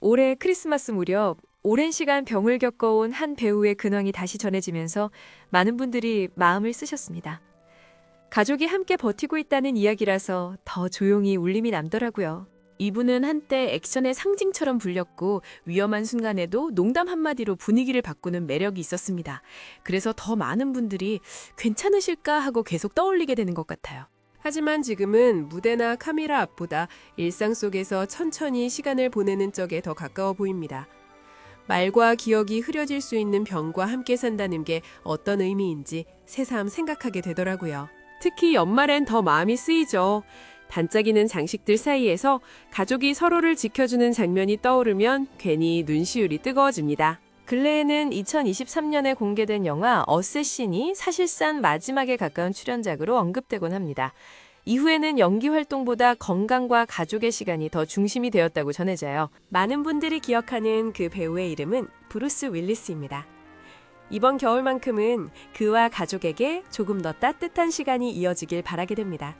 올해 크리스마스 무렵 오랜 시간 병을 겪어온 한 배우의 근황이 다시 전해지면서 많은 분들이 마음을 쓰셨습니다. 가족이 함께 버티고 있다는 이야기라서 더 조용히 울림이 남더라고요. 이분은 한때 액션의 상징처럼 불렸고 위험한 순간에도 농담 한마디로 분위기를 바꾸는 매력이 있었습니다. 그래서 더 많은 분들이 괜찮으실까 하고 계속 떠올리게 되는 것 같아요. 하지만 지금은 무대나 카메라 앞보다 일상 속에서 천천히 시간을 보내는 쪽에 더 가까워 보입니다. 말과 기억이 흐려질 수 있는 병과 함께 산다는 게 어떤 의미인지 새삼 생각하게 되더라고요. 특히 연말엔 더 마음이 쓰이죠. 반짝이는 장식들 사이에서 가족이 서로를 지켜주는 장면이 떠오르면 괜히 눈시울이 뜨거워집니다. 근래에는 2023년에 공개된 영화 어쌔신이 사실상 마지막에 가까운 출연작으로 언급되곤 합니다. 이후에는 연기 활동보다 건강과 가족의 시간이 더 중심이 되었다고 전해져요. 많은 분들이 기억하는 그 배우의 이름은 브루스 윌리스입니다. 이번 겨울만큼은 그와 가족에게 조금 더 따뜻한 시간이 이어지길 바라게 됩니다.